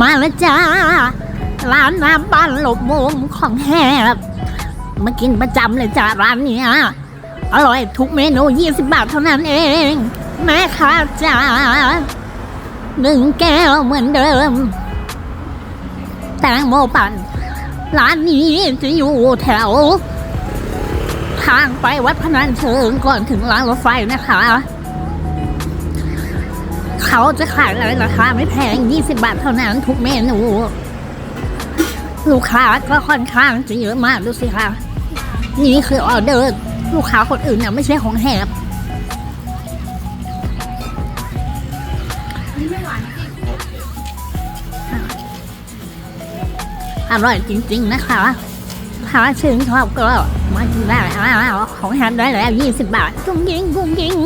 มาแล้วจ้า ร้านน้ำบ้านหลบมุมของแหบมากินประจำเลยจ้าร้านนี้อร่อยทุกเมนู 20 บาทเท่านั้นเอง แม่ค้าจ้าหนึ่งแก้วเหมือนเดิม แตงโมปั่น ร้านนี้จะอยู่แถว ทางไปวัดพนัญเชิงก่อนถึงรางรถไฟนะคะ เขาจะขายอะไรราคาไม่แพง 20 บาทเท่านั้นทุกเมนู ลูกค้าก็ค่อนข้างจะเยอะมากดูสิคะนี่คือออเดอร์ลูกค้าคนอื่นเนี่ยไม่ใช่ของแหบอร่อยจริง ๆ นะคะถ้าชื่นชอบก็มากินได้ของแฮมได้แล้ว20 บาทกุ้งยิงกุ้งยิง